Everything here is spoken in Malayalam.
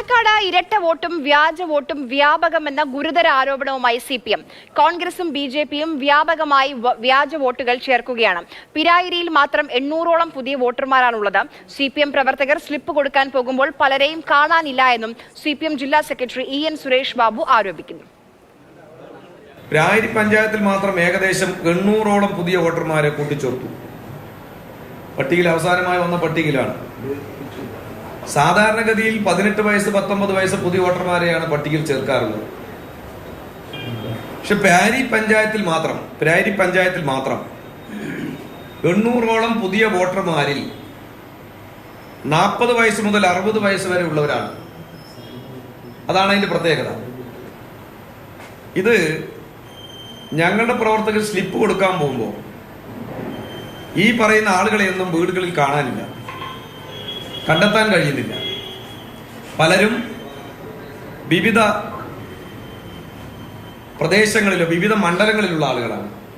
പാലക്കാട് ഇരട്ട വോട്ടും വ്യാജ വോട്ടും വ്യാപകമെന്ന ഗുരുതര ആരോപണവുമായി സി പി എം കോൺഗ്രസും ബി ജെ പിയും വ്യാപകമായി വ്യാജ വോട്ടുകൾ ചേർക്കുകയാണ്. പിരായിരിയിൽ മാത്രം എണ്ണൂറോളം പുതിയ വോട്ടർമാരാണുള്ളത്. സി പി എം പ്രവർത്തകർ സ്ലിപ്പ് കൊടുക്കാൻ പോകുമ്പോൾ പലരെയും കാണാനില്ല എന്നും സി പി എം ജില്ലാ secretary E N Suresh Babu ആരോപിക്കുന്നു. രായരി പഞ്ചായത്തിൽ മാത്രം ഏകദേശം എണ്ണൂറോളം പുതിയ വോട്ടർമാരെ കൂട്ടിച്ചേർത്തു. പട്ടികയിൽ അവസാനമായി വന്ന പട്ടികയിലാണ്. സാധാരണഗതിയിൽ പതിനെട്ട് വയസ്സ് പത്തൊമ്പത് വയസ്സ് പുതിയ വോട്ടർമാരെയാണ് പട്ടികയിൽ ചേർക്കാറുള്ളത്. പക്ഷെ പാരി പഞ്ചായത്തിൽ മാത്രം പാരി പഞ്ചായത്തിൽ മാത്രം എണ്ണൂറോളം പുതിയ വോട്ടർമാരിൽ നാൽപ്പത് വയസ്സ് മുതൽ അറുപത് വയസ്സ് വരെ ഉള്ളവരാണ്. അതാണ് അതിന്റെ പ്രത്യേകത. ഇത് ഞങ്ങളുടെ പ്രവർത്തകർ സ്ലിപ്പ് കൊടുക്കാൻ പോകുമ്പോൾ ഈ പറയുന്ന ആളുകളെയൊന്നും വീടുകളിൽ കാണാനില്ല. കണ്ടെത്താൻ കഴിയുന്നില്ല പലരും വിവിധ പ്രദേശങ്ങളിലോ വിവിധ മണ്ഡലങ്ങളിലുള്ള ആളുകളാണ്.